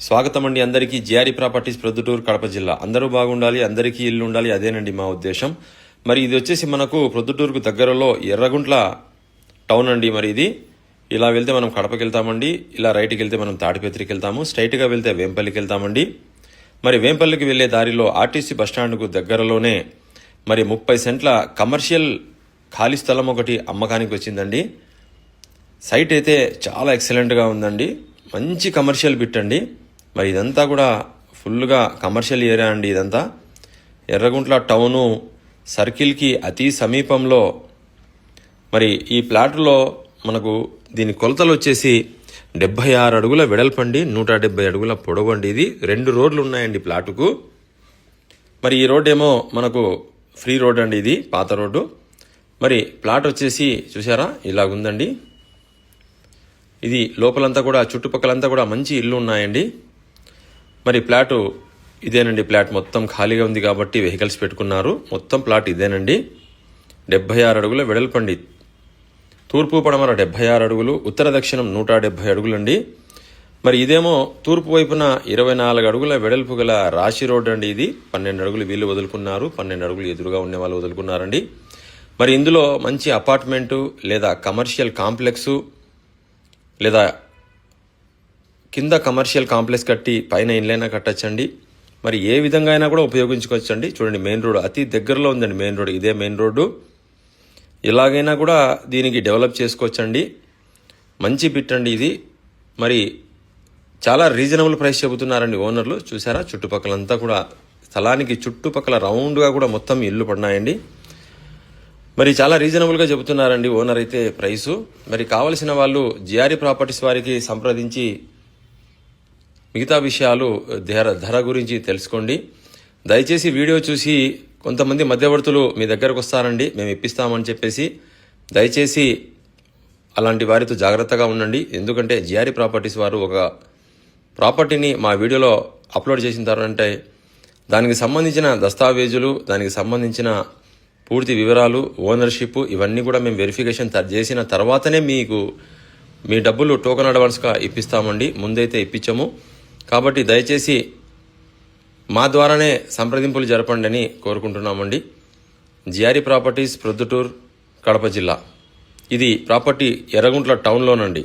స్వాగతం అండి అందరికీ. జిఆర్ఈ ప్రాపర్టీస్ ప్రొద్దుటూరు కడప జిల్లా. అందరూ బాగుండాలి అందరికీ ఇల్లు ఉండాలి అదేనండి మా ఉద్దేశం. మరి ఇది వచ్చేసి మనకు ప్రొద్దుటూరుకు దగ్గరలో ఎర్రగుంట్ల టౌన్ అండి మరి ఇది. ఇలా వెళ్తే మనం కడపకి వెళ్తామండి ఇలా రైట్కి వెళ్తే మనం తాడిపత్రికి వెళ్తాము స్ట్రైట్గా వెళ్తే వేంపల్లికి వెళ్తామండి మరి వేంపల్లికి వెళ్ళే దారిలో ఆర్టీసీ బస్టాండ్కు దగ్గరలోనే మరి ముప్పై సెంట్ల కమర్షియల్ ఖాళీ స్థలం ఒకటి అమ్మకానికి వచ్చిందండి. సైట్ అయితే చాలా ఎక్సలెంట్గా ఉందండి. మంచి కమర్షియల్ బిట్ అండి. మరి ఇదంతా కూడా ఫుల్గా కమర్షియల్ ఏరియా అండి ఇదంతా. ఎర్రగుంట్ల టౌను సర్కిల్కి అతి సమీపంలో. మరి ఈ ప్లాట్లో మనకు దీని కొలతలు వచ్చేసి డెబ్బై ఆరు అడుగుల వెడల్పండి నూట డెబ్బై అడుగుల పొడవండి. ఇది రెండు రోడ్లు ఉన్నాయండి ప్లాటుకు. మరి ఈ రోడ్ ఏమో మనకు ఫ్రీ రోడ్ అండి ఇది పాత రోడ్డు. మరి ప్లాట్ వచ్చేసి చూసారా ఇలాగుందండి. ఇది లోపలంతా కూడా చుట్టుపక్కలంతా కూడా మంచి ఇల్లు ఉన్నాయండి. మరి ప్లాటు ఇదేనండి ప్లాట్. మొత్తం ఖాళీగా ఉంది కాబట్టి వెహికల్స్ పెట్టుకున్నారు. మొత్తం ప్లాట్ ఇదేనండి. డెబ్బై ఆరు అడుగుల వెడల్పండి. తూర్పు పడమర డెబ్బై ఆరు అడుగులు ఉత్తర దక్షిణం నూట డెబ్బై అడుగులండి. మరి ఇదేమో తూర్పు వైపున ఇరవై నాలుగు అడుగుల వెడల్పు గల రాశి రోడ్ అండి ఇది. పన్నెండు అడుగులు వీళ్ళు వదులుకున్నారు. పన్నెండు అడుగులు ఎదురుగా ఉండే వాళ్ళు వదులుకున్నారండి. మరి ఇందులో మంచి అపార్ట్మెంటు లేదా కమర్షియల్ కాంప్లెక్సు లేదా కింద కమర్షియల్ కాంప్లెక్స్ కట్టి పైన ఇన్లైనా కట్టచ్చండి. మరి ఏ విధంగా అయినా కూడా ఉపయోగించుకోవచ్చండి. చూడండి మెయిన్ రోడ్ అతి దగ్గరలో ఉందండి మెయిన్ రోడ్. ఇదే మెయిన్ రోడ్డు. ఎలాగైనా కూడా దీనికి డెవలప్ చేసుకోవచ్చండి. మంచి బిట్ అండి ఇది. మరి చాలా రీజనబుల్ ప్రైస్ చెబుతున్నారండి ఓనర్లు. చూసారా? చుట్టుపక్కలంతా కూడా స్థలానికి చుట్టుపక్కల రౌండ్గా కూడా మొత్తం ఇల్లు పడినాయండి. మరి చాలా రీజనబుల్గా చెబుతున్నారండి ఓనర్ అయితే ప్రైసు మరి కావలసిన వాళ్ళు జిఆర్ఈ ప్రాపర్టీస్ వారికి సంప్రదించి మిగతా విషయాలు ధర ధర గురించి తెలుసుకోండి. దయచేసి వీడియో చూసి కొంతమంది మధ్యవర్తులు మీ దగ్గరకు వస్తారండి మేము ఇప్పిస్తామని చెప్పేసి. దయచేసి అలాంటి వారితో జాగ్రత్తగా ఉండండి. ఎందుకంటే జిఆర్ఈ ప్రాపర్టీస్ వారు ఒక ప్రాపర్టీని మా వీడియోలో అప్లోడ్ చేసిన తర్వాత దానికి సంబంధించిన దస్తావేజులు దానికి సంబంధించిన పూర్తి వివరాలు ఓనర్షిప్ ఇవన్నీ కూడా మేము వెరిఫికేషన్ చేసిన తర్వాతనే మీకు మీ డబ్బులు టోకెన్ అడ్వాన్స్గా ఇప్పిస్తామండి. ముందైతే ఇప్పించము. కాబట్టి దయచేసి మా ద్వారానే సంప్రదింపులు జరపండి అని కోరుకుంటున్నామండి. జిఆర్ఈ ప్రాపర్టీస్ ప్రొద్దుటూర్ కడప జిల్లా. ఇది ప్రాపర్టీ ఎర్రగుంట్ల టౌన్లోనండి.